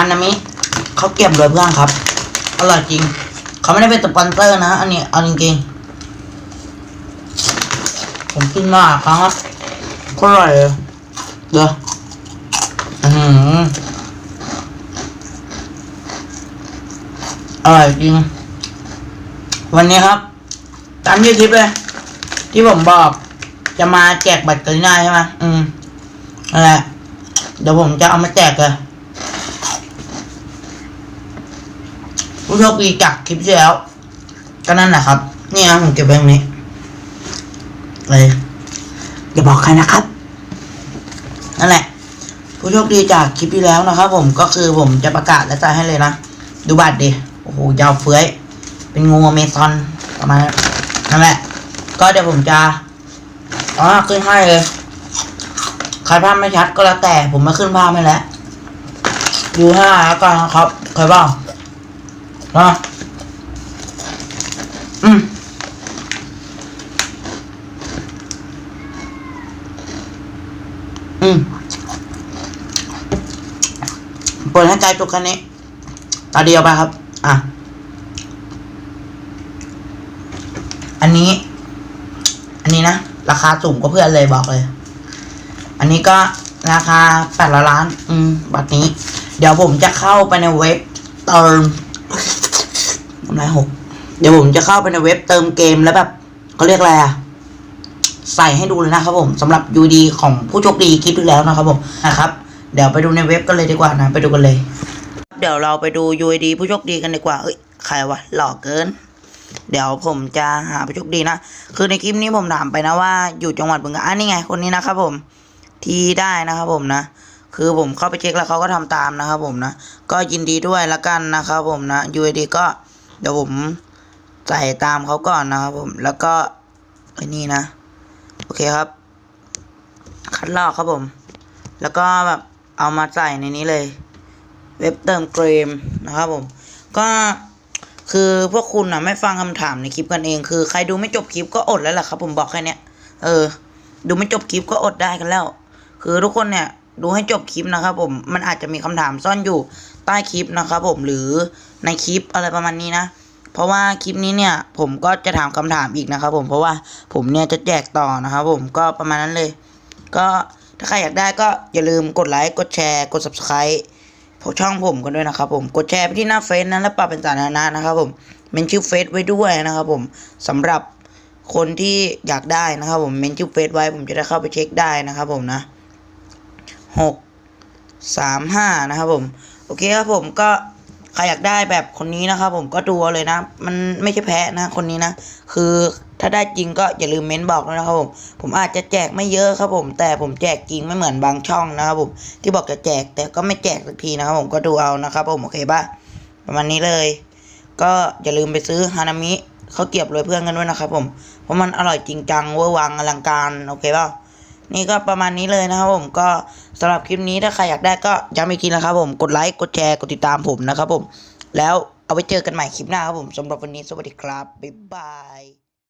ฮานามิเขาเก็บโดยเพื่อนครับอร่อยจริง เขาไม่ได้เป็นสปอนเซอร์นะ อันนี้เอาจริงๆ ผมกินมาครั้งละก็อร่อยเลยเดี๋ยวอือหืออร่อยจริง วันนี้ครับ ตามที่คลิปเลย ที่ผมบอกจะมาแจกบัตรกาลิน่าใช่ไหมอืมนั่นแหละเดี๋ยวผมจะเอามาแจกเลย ผู้โชคดีจากคลิปที่แล้ว ก็นั่นแหละครับนี่นะผมเก็บไว้ตรงนี้เลยอย่าบอกใครนะครับ นั่นแหละ ผู้โชคดีจากคลิปที่แล้วนะครับ ผมก็คือผมจะประกาศและจ่ายให้เลยนะ ดูบัตรดิโอ้โหยาวเฟ้ย เป็นงูอเมซอนประมาณนั่นแหละ ก็เดี๋ยวผมจะอ๋อขึ้นให้เลยใครภาพไม่ชัดก็แล้วแต่ผมไม่ขึ้นภาพให้แล้วดูให้แล้วกันนะครับใครบ้าง นะอืมอืมเปิดให้ใจจุกคันนี้ตาเดียวไปครับ อะ อันนี้ อันนี้นะ ราคาสูงกว่าเพื่อนเลยบอกเลย อันนี้ก็ราคาแปดล้าน อืม บัตรนี้ เดี๋ยวผมจะเข้าไปในเว็บเติม ทำไรหกเดี๋ยวผมจะเข้าไปในเว็บเติมเกมแล้วแบบเขาเรียกอะไรอะใส่ให้ดูเลยนะครับผมสำหรับ UD ของผู้โชคดีคลิปที่แล้วนะครับผมนะครับ เดี๋ยวไปดูในเว็บกันเลยดีกว่านะ ไปดูกันเลย เดี๋ยวเราไปดู UID ผู้โชคดีกันดีกว่าเอ้ยใครวะหล่อเกิน เดี๋ยวผมจะหาผู้โชคดีนะ คือในคลิปนี้ผมถามไปนะว่าอยู่จังหวัดบึงกาฬอะนี่ไงคนนี้นะครับผมที่ได้นะครับผมนะคือผมเข้าไปเช็คแล้วเขาก็ทำตามนะครับผมนะ ก็ยินดีด้วยละกันนะครับผมนะ UID ก็ เดี๋ยวผมใส่ตามเขาก่อนนะครับผม แล้วก็ไอ้นี่นะ โอเคครับ คัดลอกครับผม แล้วก็แบบเอามาใส่ในนี้เลย เว็บเติมเกมนะครับผม ก็คือพวกคุณนะไม่ฟังคำถามในคลิปกันเอง คือใครดูไม่จบคลิปก็อดแล้วแหละครับ ผมบอกแค่เนี้ยเออ ดูไม่จบคลิปก็อดได้กันแล้ว คือทุกคนเนี่ย ดูให้จบคลิปนะครับผมมันอาจจะมีคำถามซ่อนอยู่ใต้คลิปนะครับผมหรือในคลิปอะไรประมาณนี้นะ เพราะว่าคลิปนี้เนี่ยผมก็จะถามคำถามอีกนะครับผมเพราะว่าผมเนี่ยจะแจกต่อนะครับผมก็ประมาณนั้นเลย ก็ถ้าใครอยากได้ก็อย่าลืมกดไลค์กดแชร์กด subscribe ช่องผมกันด้วยนะครับผมกดแชร์ไปที่หน้าเฟซนะแล้วปรับเป็นสาธารณะนะครับผมเมนชื่อเฟซไว้ด้วยนะครับผมสำหรับคนที่อยากได้นะครับผมเมนชื่อเฟซไว้ผมจะได้เข้าไปเช็คได้นะครับผมนะ หกสามห้านะครับผม โอเคครับผมก็ใครอยากได้แบบคนนี้นะครับผมก็ดูเลยนะ มันไม่ใช่แพ้นะคนนี้นะ คือถ้าได้จริงก็อย่าลืมเม้นบอกด้วยนะครับผมผมอาจจะแจกไม่เยอะครับผม แต่ผมแจกจริงไม่เหมือนบางช่องนะครับผมที่บอกจะแจกแต่ก็ไม่แจกสักทีนะครับผมก็ดูเอานะครับผมโอเคป่ะประมาณนี้เลย ก็อย่าลืมไปซื้อฮานามิเขาวเกรียบเลยเพื่อนกันด้วยนะครับผมเพราะมันอร่อยจริงจังเวอร์วังอลังการโอเคป่ะ นี่ก็ประมาณนี้เลยนะครับผมก็สำหรับคลิปนี้ถ้าใครอยากได้ก็ย้ำอีกทีนะครับผมกดไลค์กดแชร์กดติดตามผมนะครับผมแล้วเอาไว้เจอกันใหม่คลิปหน้าครับผมสำหรับวันนี้สวัสดีครับบ๊ายบาย